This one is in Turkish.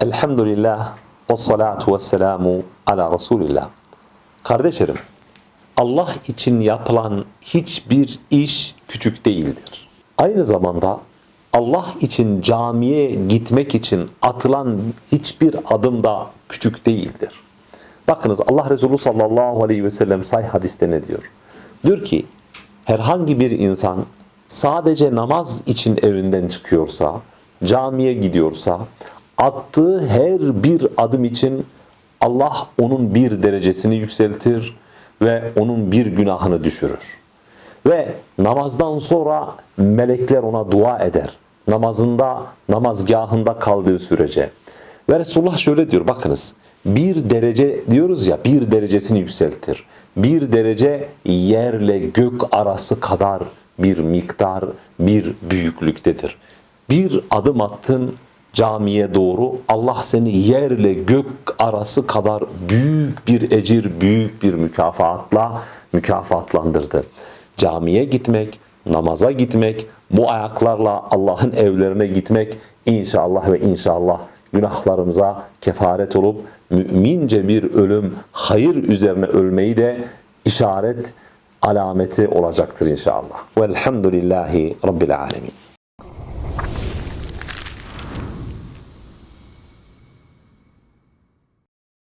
Elhamdülillah ve salatu ve selamu ala Resulillah. Kardeşlerim, Allah için yapılan hiçbir iş küçük değildir. Aynı zamanda Allah için camiye gitmek için atılan hiçbir adım da küçük değildir. Bakınız Allah Resulü sallallahu aleyhi ve sellem say hadiste ne diyor? Diyor ki herhangi bir insan sadece namaz için evinden çıkıyorsa, camiye gidiyorsa, attığı her bir adım için Allah onun bir derecesini yükseltir ve onun bir günahını düşürür. Ve namazdan sonra melekler ona dua eder. Namazında, namazgahında kaldığı sürece. Ve Resulullah şöyle diyor bakınız. Bir derece diyoruz ya bir derecesini yükseltir. Bir derece yerle gök arası kadar bir miktar, bir büyüklüktedir. Bir adım attın camiye doğru Allah seni yerle gök arası kadar büyük bir ecir, büyük bir mükafatla mükafatlandırdı. Camiye gitmek, namaza gitmek, bu ayaklarla Allah'ın evlerine gitmek inşallah ve inşallah günahlarımıza kefaret olup mümince bir ölüm, hayır üzerine ölmeyi de işaret, alameti olacaktır inşallah. Velhamdülillahi Rabbil Alemin.